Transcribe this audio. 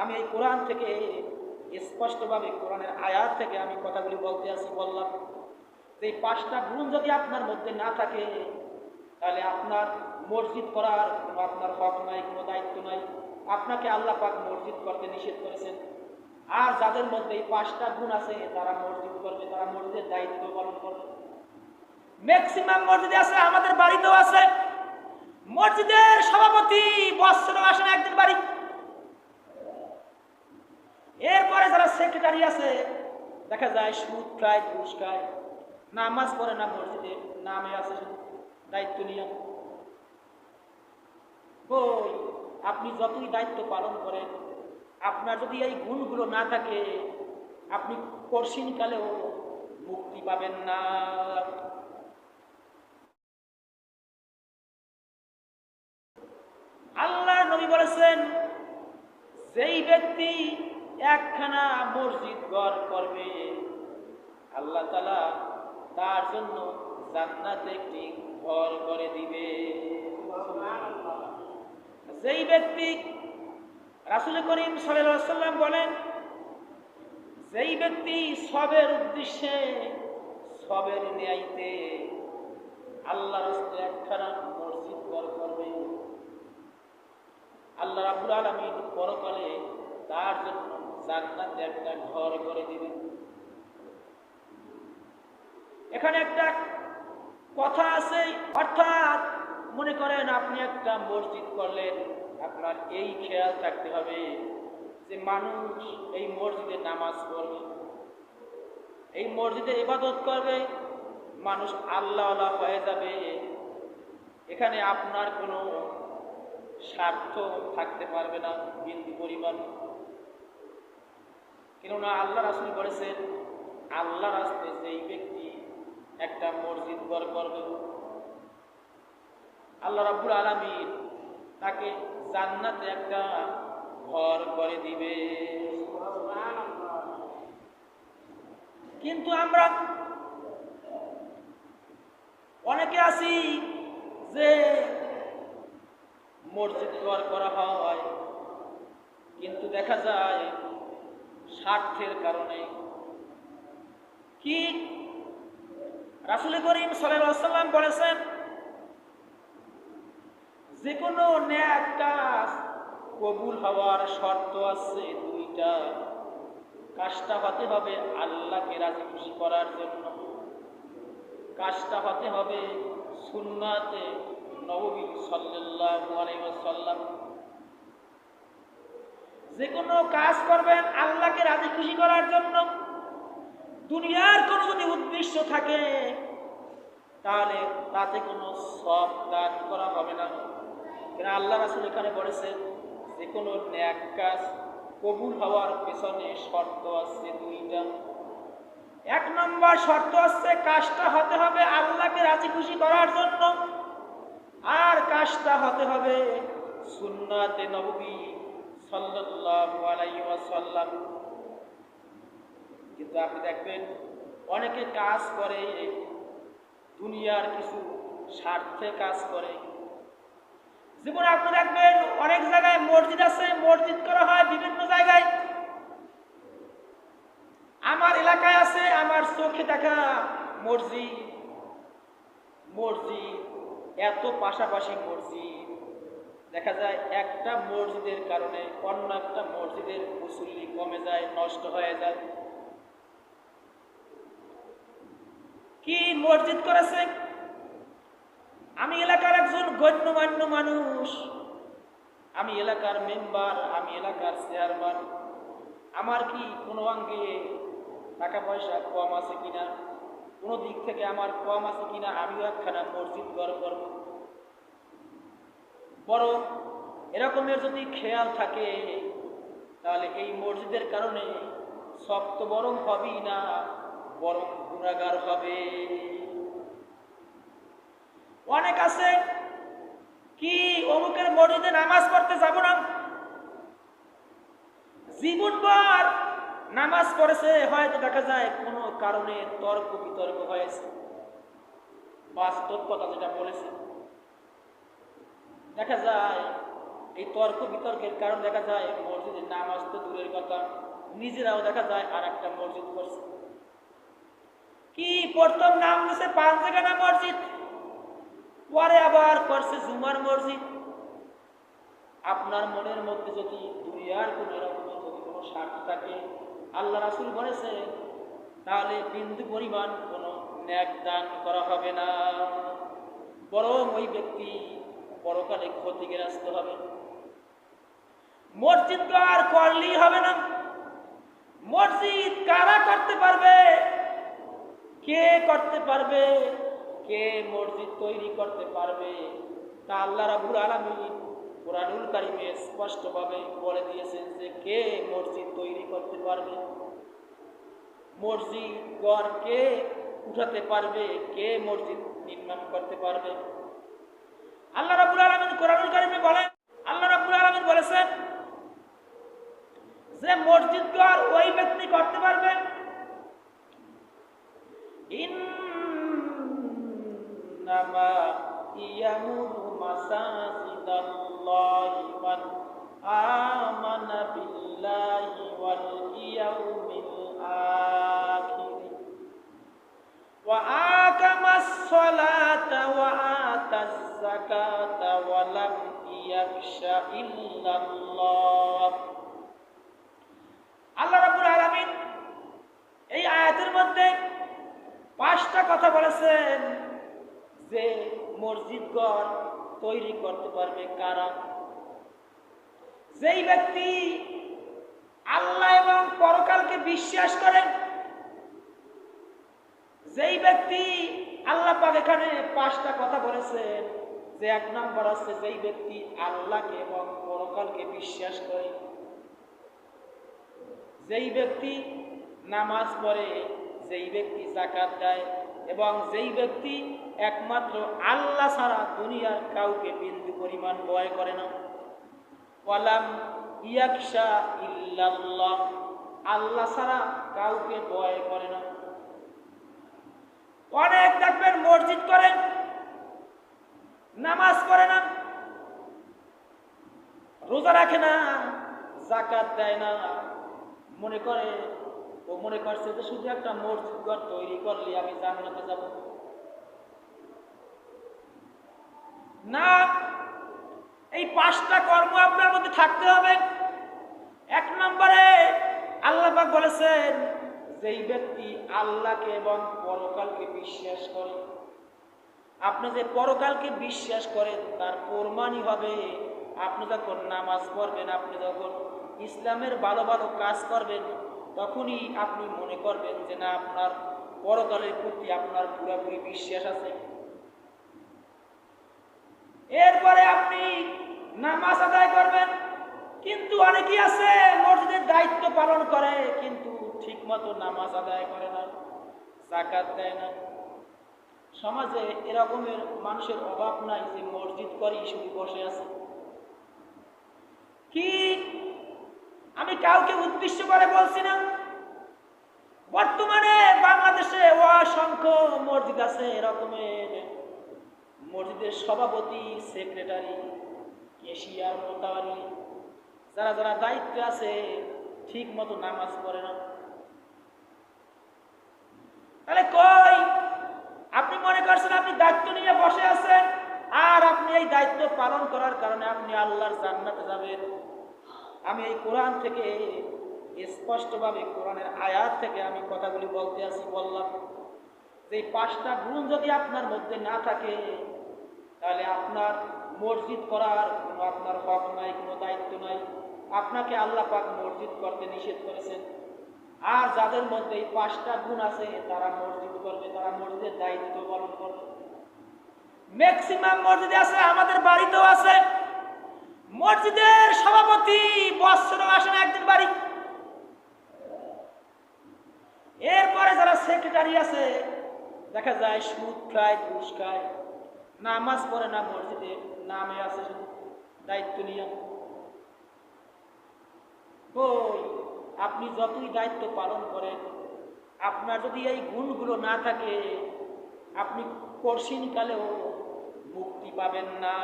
আমি এই কোরআন থেকে স্পষ্টভাবে কোরআনের আয়াত থেকে আমি কথাগুলি বলতে আসি, বললাম, যে এই পাঁচটা গুণ যদি আপনার মধ্যে না থাকে, তাহলে আপনার মসজিদ করার কোনো আপনার হক নাই, কোনো দায়িত্ব নাই। আপনাকে আল্লাহ পাক মসজিদ করতে নিষেধ করেছেন। আর যাদের মধ্যে এই পাঁচটা গুণ আছে, তারা মসজিদ করবে, তারা মসজিদের দায়িত্ব পালন করবে। ম্যাক্সিমাম মসজিদে আছে, আমাদের বাড়িতেও আছে। মসজিদের সভাপতি বৎসরে আসেন একদিন বাড়ি। এরপরে যারা সেক্রেটারি আছে, দেখা যায় সুদ খায় ঘুষ খায় নামাজ পড়ে না মসজিদে, নামে আছে দায়িত্ব নিয়ে। কই আপনি যতই দায়িত্ব পালন করেন, আপনার যদি এই গুণগুলো না থাকে, আপনি কঠিনকালেও মুক্তি পাবেন না। আল্লাহ নবী বলেছেন, যেই ব্যক্তি একখানা মসজিদ ঘর করবে। আল্লাহ তালা তার জন্য জান্নাতে একটি ঘর করে দিবে। যেই ব্যক্তি রাসুল করিম সাল্লাম বলেন, যেই ব্যক্তি সবের উদ্দেশ্যে সবের ন্যায়তে আল্লাহ একখানা মসজিদ ঘর করবে, আল্লাহ রাবুল আলমিন পরকালে তার জন্য একটা ঘর করে দিবেন। এখানে একটা কথা আছে, অর্থাৎ মনে করেন আপনি একটা মসজিদ করলেন, আপনার এই খেয়াল থাকতে হবে যে মানুষ এই মসজিদে নামাজ পড়বে, এই মসজিদে ইবাদত করবে, মানুষ আল্লাহ হয়ে যাবে। এখানে আপনার কোনো স্বার্থ থাকতে পারবে না, বিন্দু পরিমাণ। কেননা আল্লাহ রাসুল বলেছেন আল্লাহ রাস্তে যেই ব্যক্তি একটা মসজিদ ঘর করবে, আল্লাহ রাব্বুল আলমিন তাকে জান্নাতে একটা ঘর করে দিবে। কিন্তু আমরা অনেকে আছি যে মসজিদ ঘর করা হয়, কিন্তু দেখা যায় স্বার্থের কারণে। কি? রাসুল করিম সাল্লাম বলেছেন যে কোনো ন্যাক কাজ কবুল হওয়ার শর্ত আছে দুইটা। কাজটা হতে হবে আল্লাহকে রাজি খুশি করার জন্য। কাজটা হতে হবে সুন্নাতে নবী সাল্লাল্লাহু আলাইহি ওয়াসাল্লাম যে কোনো কাজ করবেন আল্লাহকে রাজি খুশি করার জন্য। দুনিয়ার কোনো যদি উদ্দেশ্য থাকে, তাহলে তাতে কোনো সব দান করা হবে না। কেন আল্লাহ রাসুল এখানে বলেছেন যে কোনো ন্যাক কাজ কবুল হওয়ার পেছনে শর্ত আছে দুইটা। এক নম্বর শর্ত আছে কাজটা হতে হবে আল্লাহকে রাজি খুশি করার জন্য। আর কাজটা হতে হবে সুন্নাতে নবী কিন্তু আপনি দেখবেন, অনেকে কাজ করে দুনিয়ার কিছু স্বার্থে কাজ করে। জীবনে আপনি দেখবেন, অনেক জায়গায় মসজিদ আছে, মসজিদ করা হয় বিভিন্ন জায়গায়। আমার এলাকায় আছে, আমার চোখে দেখা মসজিদ। মসজিদ, এত পাশাপাশি মসজিদ। দেখা যায় একটা মসজিদের কারণে অন্য একটা মসজিদের মুসল্লি কমে যায়, নষ্ট হয়ে যায়। কি মসজিদ করেছে? আমি এলাকার একজন গণ্যমান্য মানুষ। আমি এলাকার মেম্বার, আমি এলাকার চেয়ারম্যান। আমার কি কোনো অঙ্গে টাকা পয়সা কম আছে কিনা? কোনো দিক থেকে আমার কম আছে কিনা? আমিও একখানা মসজিদ গড় করব। বরং এরকমের যদি খেয়াল থাকে, তাহলে এই মসজিদের কারণে সব তো বরং হবেই না, বরং গুণাগার হবে। অনেক আছে, কি অমুকের মসজিদে নামাজ পড়তে যাব না? জীবনভর নামাজ পড়েছে, হয়তো দেখা যায় কোনো কারণে তর্ক বিতর্ক হয়েছে। বাস্তব কথা যেটা বলেছে। দেখা যায়, এই তর্ক বিতর্কের কারণ দেখা যায় মসজিদে নামাজ তো দূরের কথা, নিজেরাও দেখা যায় আর একটা মসজিদ করছে। কি প্রথম নাম দিছে জায়গা মসজিদ? পরে আবার করছে জুমার মসজিদ। আপনার মনের মধ্যে যদি দুনিয়ার কোনো এরকমের যদি কোনো স্বার্থ থাকে, আল্লাহ রাসুল বলেছে, তাহলে বিন্দু পরিমাণ কোনো ন্যাক দান করা হবে না। বরং ওই ব্যক্তি পরকালে ক্ষতিগ্রস্ত হবে। মসজিদ তো আর করলেই হবে না। মসজিদ কারা করতে পারবে? কে করতে পারবে? কে মসজিদ তৈরি করতে পারবে? তা আল্লাহ রাবুল আলমিন কোরআনুল কারিমে স্পষ্টভাবে বলে দিয়েছেন যে কে মসজিদ তৈরি করতে পারবে? মসজিদ গড় কে উঠাতে পারবে? কে মসজিদ নির্মাণ করতে পারবে আল্লাহ রাবুল আলমিন কোরআনুল কারিমে বলেন আল্লাহ রাবুল আলমিন বলেছেন যে মসজিদ গড় ওই ব্যক্তি করতে পারবে? ইন্নামা ইয়ামুরু মাসাজিদাল্লাহি মান আমানা বিল্লাহি ওয়াল ইয়াউমিল আখির। ওয়া আকামাস সালাতা ওয়া আতাজ যাকাতা ওয়া লাম ইয়াখশা ইল্লাল্লাহ আল্লাহ রাব্বুল আলামিন এই আয়াতের মধ্যে পাঁচটা বলেছেন যে মসজিদগণ তৈরি করতে পারবে কারা? যেই ব্যক্তি আল্লাহ এবং পরকালকে বিশ্বাস করেন, যেই ব্যক্তি আল্লাহ পাক এখানে পাঁচটা কথা বলেছেন, যে এক নম্বর আছে যেই ব্যক্তি আল্লাহকে এবং পরকালকে বিশ্বাস করে। যেই ব্যক্তি নামাজ পড়ে, যেই ব্যক্তি জাকাত দেয় এবং যেই ব্যক্তি একমাত্র আল্লাহ ছাড়া দুনিয়ার কাউকে বিন্দু পরিমাণ ভয় করে না। কলাম ইয়াকশা ইল্লাল্লাহ, আল্লাহ ছাড়া কাউকে ভয় করে না। অনেক দেখবেন মসজিদ করেন, নামাজ পড়ে না, রোজা রাখে না, জাকাত দেয় না, মনে করে ও মনে করছে যে শুধু একটা মসজিদ ঘর তৈরি করলে আমি জান্নাতে যাব। না, এই পাঁচটা কর্ম আপনার মধ্যে থাকতে হবে। এক নম্বরে আল্লাহ বলেছেন, যেই ব্যক্তি আল্লাহকে এবং পরকালকে বিশ্বাস করে, আপনি যে পরকালকে বিশ্বাস করেন, তার প্রমাণই হবে। আপনি যখন নামাজ পড়বেন, আপনি যখন ইসলামের ভালো ভালো কাজ করবেন তখনই আপনি মনে করবেন যে না, আপনার পরকালের প্রতি আপনার পুরোপুরি বিশ্বাস আছে। এরপরে আপনি নামাজ আদায় করবেন, কিন্তু অনেকেই আছে মসজিদের দায়িত্ব পালন করে, কিন্তু ঠিক মতো নামাজ আদায় করে না জাকাত দেয় না। সমাজে এরকমের মানুষের অভাব নাই যে মসজিদ করেই শুধু বসে আছে। কি আমি কাউকে উদ্দেশ্য করে বলছি না। বর্তমানে বাংলাদেশে অসংখ্য মসজিদ আছে এরকমের। মসজিদের সভাপতি, সেক্রেটারি, কেশিয়ার মোতাবারি যারা যারা দায়িত্বে আছে ঠিক মতো নামাজ পড়ে না। তাহলে কই? আপনি মনে করছেন আপনি দায়িত্ব নিয়ে বসে আছেন, আর আপনি এই দায়িত্ব পালন করার কারণে আপনি আল্লাহর জান্নাতে যাবেন। আমি এই কোরআন থেকে স্পষ্টভাবে কোরআনের আয়াত থেকে আমি কথাগুলি বলতে আসি, বললাম, যে পাঁচটা গুণ যদি আপনার মধ্যে না থাকে, তাহলে আপনার মসজিদ করার কোনো আপনার হক নাই, কোনো দায়িত্ব নাই। আপনাকে আল্লাহ পাক মসজিদ করতে নিষেধ করেছেন। আর যাদের মধ্যে এই পাঁচটা গুণ আছে, তারা মসজিদ করবে, তারা মসজিদের দায়িত্ব পালন করবে। ম্যাক্সিমাম মসজিদে আছে, আমাদের বাড়িতেও আছে। মসজিদের সভাপতি বৎসর আসেন একদিন বাড়ি। এরপরে যারা সেক্রেটারি আছে, দেখা যায় সুদ খায়, ঘুষ খায়, নামাজ পড়ে না মসজিদে, নামে আছে শুধু দায়িত্ব নিয়ে। কই, আপনি যতই দায়িত্ব পালন করেন, আপনার যদি এই গুণগুলো না থাকে, আপনি কঠিন মুক্তি পাবেন না।